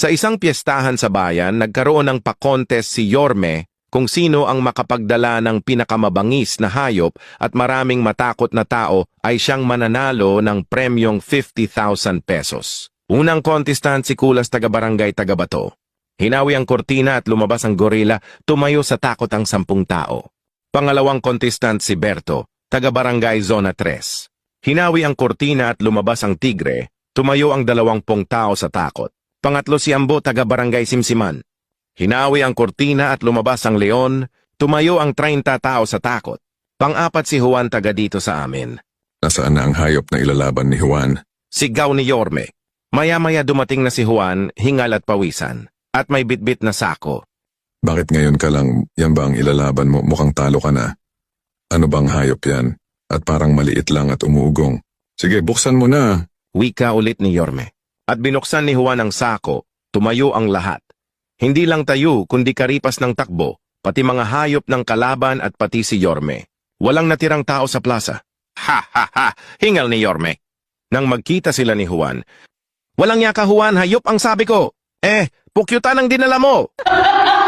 Sa isang piyestahan sa bayan, nagkaroon ng pa-contest si Yorme kung sino ang makapagdala ng pinakamabangis na hayop at maraming matakot na tao ay siyang mananalo ng premyong 50,000 pesos. Unang contestant si Kulas taga Barangay Tagabato. Hinawi ang kortina at lumabas ang gorila, tumayo sa takot ang sampung tao. Pangalawang contestant si Berto, taga Barangay Zona 3. Hinawi ang kortina at lumabas ang tigre, tumayo ang dalawampung tao sa takot. Pangatlo si Ambo, taga Barangay Simsiman. Hinawi ang kortina at lumabas ang leon, tumayo ang 30 tao sa takot. Pang-apat si Juan taga dito sa amin. Nasaan na ang hayop na ilalaban ni Juan? Sigaw ni Yorme. Maya-maya dumating na si Juan, hingal at pawisan, at may bitbit na sako. Bakit ngayon ka lang, yan ba ang ilalaban mo? Mukhang talo ka na. Ano bang hayop yan? At parang maliit lang at umuugong. Sige, buksan mo na. Wika ulit ni Yorme. At binuksan ni Juan ang sako, tumayo ang lahat. Hindi lang tayo, kundi karipas ng takbo, pati mga hayop ng kalaban at pati si Yorme. Walang natirang tao sa plaza. Ha ha ha! Hingal ni Yorme. Nang magkita sila ni Juan, Walang yaka Juan, hayop ang sabi ko. Eh, pukyutan ang dinala mo.